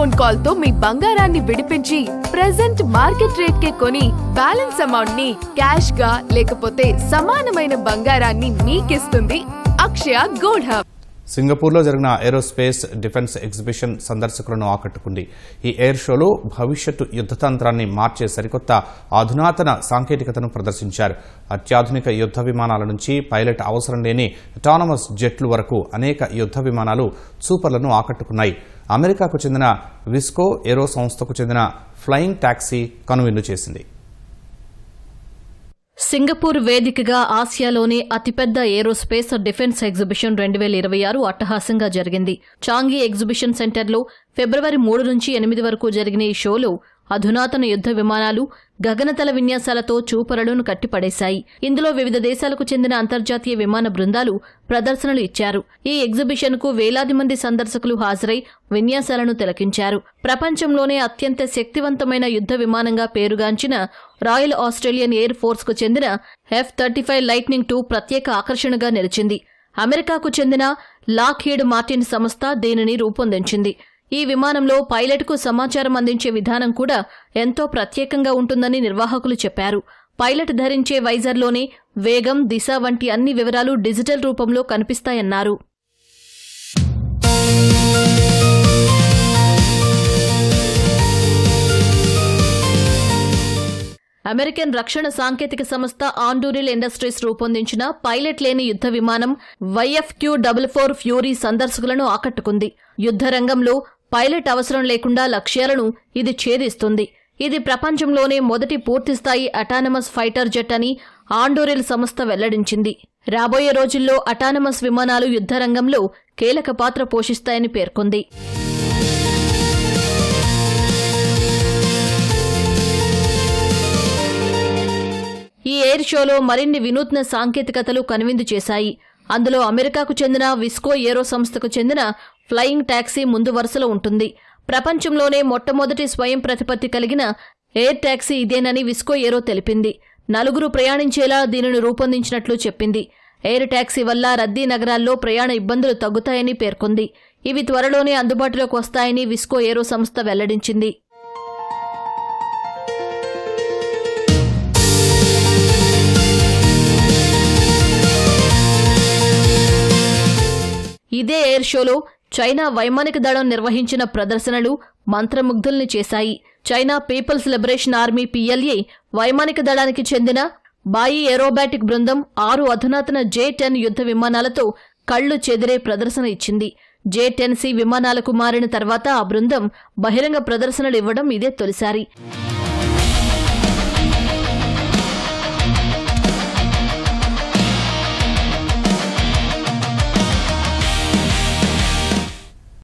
Phone కాల్తో మీ బంగారాన్ని విడిపించి present market rate కే కొని బ్యాలెన్స్ అమౌంట్ని క్యాష్గా లేకపోతే సమానమైన బంగారాన్ని మీకిస్తుంది అక్షయ గోల్డ్ హబ్ సింగపూర్లో జరిగిన ఏరోస్పేస్ డిఫెన్స్ ఎగ్జిబిషన్ సందర్శకులను ఆకట్టుకుంది. ఈ ఎయిర్ షోలో భవిష్యత్తు యుద్ధతంత్రాన్ని మార్చే సరికొత్త అధునాతన సాంకేతికతను ప్రదర్శించారు. అత్యాధునిక యుద్ధ విమానాల నుంచి పైలట్ అవసరం లేని అటానమస్ జెట్లు వరకు అనేక యుద్ధ విమానాలు సూపర్లను ఆకట్టుకున్నాయి. అమెరికాకు చెందిన విస్కో ఏరో సంస్థకు చెందిన ఫ్లయింగ్ టాక్సీ కనువిందు చేసింది. సింగపూర్ వేదికగా ఆసియాలోనే అతిపెద్ద ఏరోస్పేస్ డిఫెన్స్ ఎగ్జిబిషన్ రెండు వేల ఇరవై ఆరు అట్టహాసంగా జరిగింది. చాంగి ఎగ్జిబిషన్ సెంటర్లో ఫిబ్రవరి మూడు నుంచి ఎనిమిది వరకు జరిగిన ఈ షోలో అధునాతన యుద్ధ విమానాలు గగనతల విన్యాసాలతో చూపరలను కట్టిపడేశాయి. ఇందులో వివిధ దేశాలకు చెందిన అంతర్జాతీయ విమాన బృందాలు ప్రదర్శనలు ఇచ్చారు. ఈ ఎగ్జిబిషన్కు వేలాది మంది సందర్శకులు హాజరై విన్యాసాలను తిలకించారు. ప్రపంచంలోనే అత్యంత శక్తివంతమైన యుద్ధ విమానంగా పేరుగాంచిన రాయల్ ఆస్ట్రేలియన్ ఎయిర్ ఫోర్స్కు చెందిన F thirty five lightning two ప్రత్యేక ఆకర్షణగా నిలిచింది. అమెరికాకు చెందిన లాక్హీడ్ మార్టిన్ సంస్థ దీనిని రూపొందించింది. ఈ విమానంలో పైలట్కు సమాచారం అందించే విధానం కూడా ఎంతో ప్రత్యేకంగా ఉంటుందని నిర్వాహకులు చెప్పారు. పైలట్ ధరించే వైజర్లోనే వేగం దిశ వంటి అన్ని వివరాలు డిజిటల్ రూపంలో కనిపిస్తాయన్నారు. అమెరికన్ రక్షణ సాంకేతిక సంస్థ ఆండూరిల్ ఇండస్ట్రీస్ రూపొందించిన పైలట్ లేని యుద్ధ విమానం Y F Q double four fury సందర్శకులను ఆకట్టుకుంది. యుద్ధ రంగంలో పైలట్ అవసరం లేకుండా లక్ష్యాలను ఇది ఛేదిస్తుంది. ఇది ప్రపంచంలోనే మొదటి పూర్తిస్థాయి అటానమస్ ఫైటర్ జెట్ అని ఆండోరెల్ సంస్థ వెల్లడించింది. రాబోయే రోజుల్లో అటానమస్ విమానాలు యుద్ధరంగంలో కీలక పాత్ర పోషిస్తాయని పేర్కొంది. ఈ ఎయిర్ షోలో మరిన్ని వినూత్న సాంకేతికతలు కనువిందు చేశాయి. అందులో అమెరికాకు చెందిన విస్కో ఏరో సంస్థకు చెందిన ఫ్లయింగ్ టాక్సీ ముందు వరుసలో ఉంటుంది. ప్రపంచంలోనే మొట్టమొదటి స్వయం ప్రతిపత్తి కలిగిన ఎయిర్ టాక్సీ ఇదేనని విస్కో ఏరో తెలిపింది. నలుగురు ప్రయాణించేలా దీనిని రూపొందించినట్లు చెప్పింది. ఎయిర్ టాక్సీ వల్ల రద్దీ నగరాల్లో ప్రయాణ ఇబ్బందులు తగ్గుతాయని పేర్కొంది. ఇవి త్వరలోనే అందుబాటులోకి వస్తాయని విస్కో ఏరో సంస్థ వెల్లడించింది. ఇదే ఎయిర్ షోలో చైనా వైమానిక దళం నిర్వహించిన ప్రదర్శనలు మంత్రముగ్ధుల్ని చేశాయి. China people's liberation army PLA వైమానిక దళానికి చెందిన బాయి ఏరోబాటిక్ బృందం ఆరు అధునాతన జే టెన్ యుద్ధ విమానాలతో కళ్ళు చెదిరే ప్రదర్శన ఇచ్చింది. జే టెన్ సి విమానాలకు మారిన తర్వాత ఆ బృందం బహిరంగ ప్రదర్శనలు ఇవ్వడం ఇదే తొలిసారి.